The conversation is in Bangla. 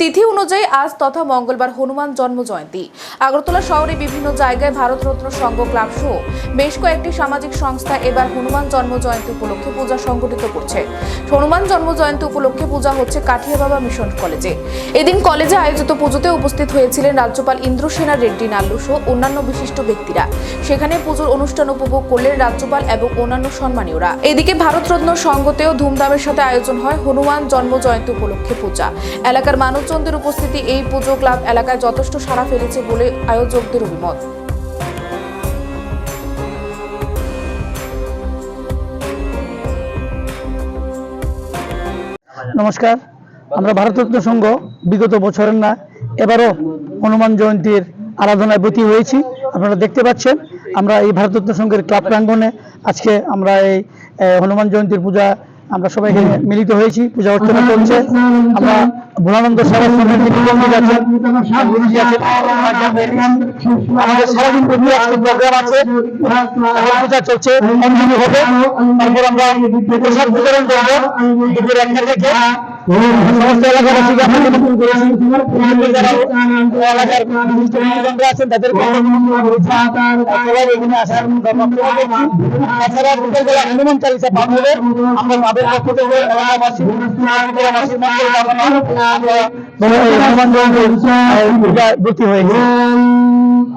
তিথি অনুযায়ী আজ তথা মঙ্গলবার হনুমান জন্ম জয়ন্তী আগরতলা শহরে বিভিন্ন জায়গায় ভারতরত্ন সংঘ ক্লাব সহ বেশ কয়েকটি সামাজিক সংস্থা এবার হনুমান জন্ম জয়ন্তী উপলক্ষে পূজা সংগঠিত করছে। হনুমান জন্ম জয়ন্তী উপলক্ষে পূজা হচ্ছে কাঠিয়া বাবা মিশন কলেজে। এদিন কলেজে আয়োজিত পুজোতে উপস্থিত হয়েছিলেন রাজ্যপাল ইন্দ্রসেনা রেড্ডি নাল্লু সহ অন্যান্য বিশিষ্ট ব্যক্তিরা। সেখানে পুজোর অনুষ্ঠান উপভোগ করলেন রাজ্যপাল এবং অন্যান্য সম্মানীয়রা। এদিকে ভারতরত্ন সংঘতেও ধুমধামের সাথে আয়োজন হয় হনুমান জন্ম জয়ন্তী উপলক্ষে পূজা। এলাকার মানবজনদের উপস্থিতি এই পুজো ক্লাব এলাকায় যথেষ্ট সাড়া ফেলেছে বলে আয়োজকদের অভিমত। নমস্কার, আমরা ভারতরত্ন সংঘ, বিগত বছরের না, এবারও হনুমান জয়ন্তীর আরাধনায় ব্রতী হয়েছি। আপনারা দেখতে পাচ্ছেন, আমরা এই ভারতরত্ন সংঘের ক্লাব প্রাঙ্গনে আজকে আমরা এই হনুমান জয়ন্তীর পূজা আমরা সবাই এখানে মিলিত হয়েছি পূজা অর্চনা চলছে আমরা ভোলানন্দ আছেন গুরুজি আছেন। আমাদের সারাদিন আজকে প্রোগ্রাম আছে। পূজা চলছে অঞ্জলি হবে। তারপর আমরা প্রসাদ বিতরণ করব। দুপুর একটা থেকে। হনুমান চালিসা পাঠ হবে আমরা তাদের পক্ষ থেকে আহ, পূজায়